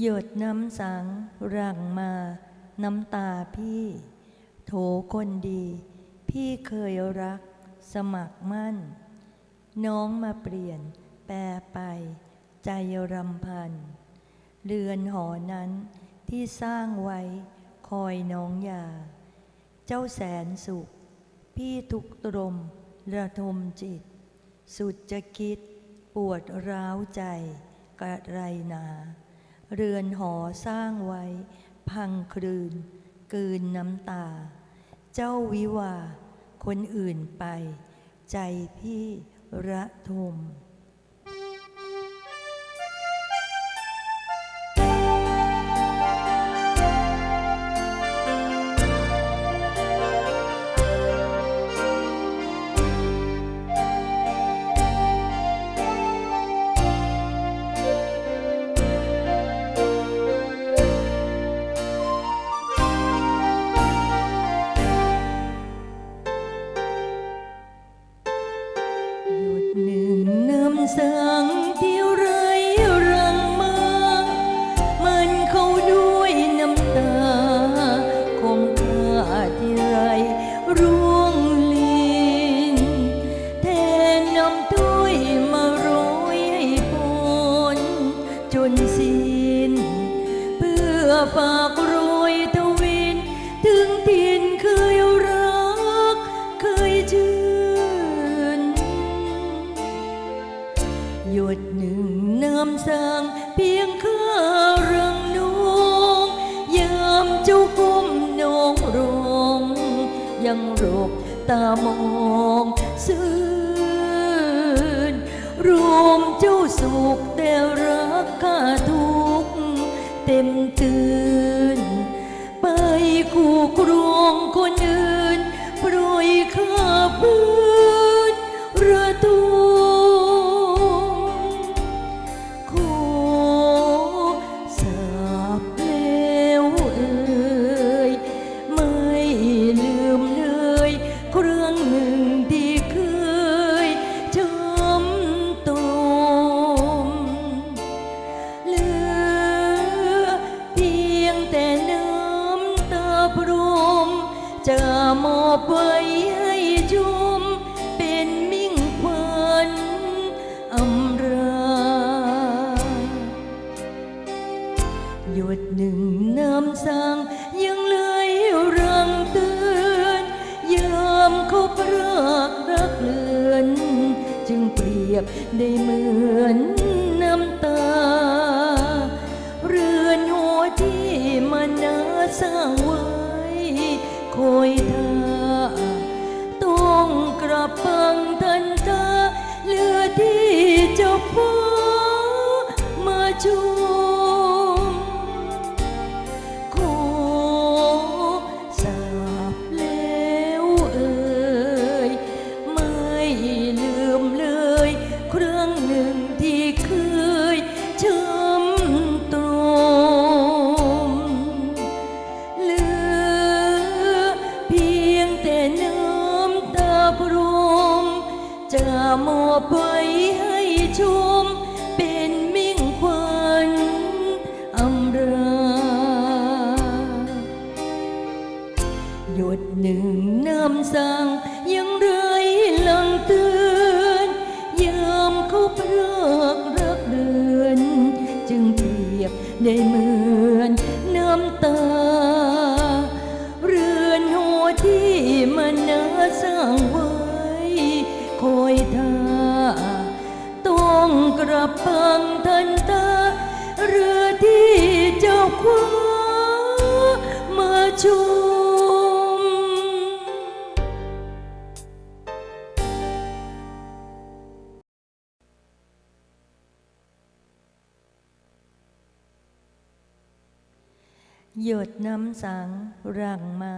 หยดน้ำสังรังมา น้ำตาพี่ โถคนดี พี่เคยรัก สมัครมั่น น้องมาเปลี่ยน แปรไป ใจรำพัน เรือนหอนั้นที่สร้างไว้คอยน้องยา เจ้าแสนสุข พี่ทุกตรมระทมจิต สุดจะคิดปวดร้าวใจกระไรนา เรือนหอสร้างไว้ พังคลืน กืนน้ำตา เจ้าวิวา คนอื่นไป ใจพี่ระทม ฝากโรยทวิน ถึงทินเคยรัก เคยชื่น หยดหนึ่งน้ำสร้างเพียงข้ารังนงยามเจ้าก้มนองรองยังรบตามองซื่นรวมเจ้าสุขแต่รักข้าทุกข์เต็มตื่ จะมอบไว้ให้ชมเป็นมิ่งขวัญอำราหยดหนึ่งน้ำสังยังเลยรังเตือนยามเขาพรากรักเลือน จึงเปรียบได้เหมือน មួយថាទួងក្រពើ จะมอบไว้ให้ชุม เป็นมิ่งขวัญอำราหยดหนึ่งน้ำสังยังไรลังเตือนยามเขาเพรากรักเดือน จึงเปรียบได้เหมือนน้ำตา เรือนหัวที่มันนาสร้างไว้ คอยท่าต้องกระพังทันตาเรือที่เจ้าคว้ามาชมหยดน้ำสังรังมา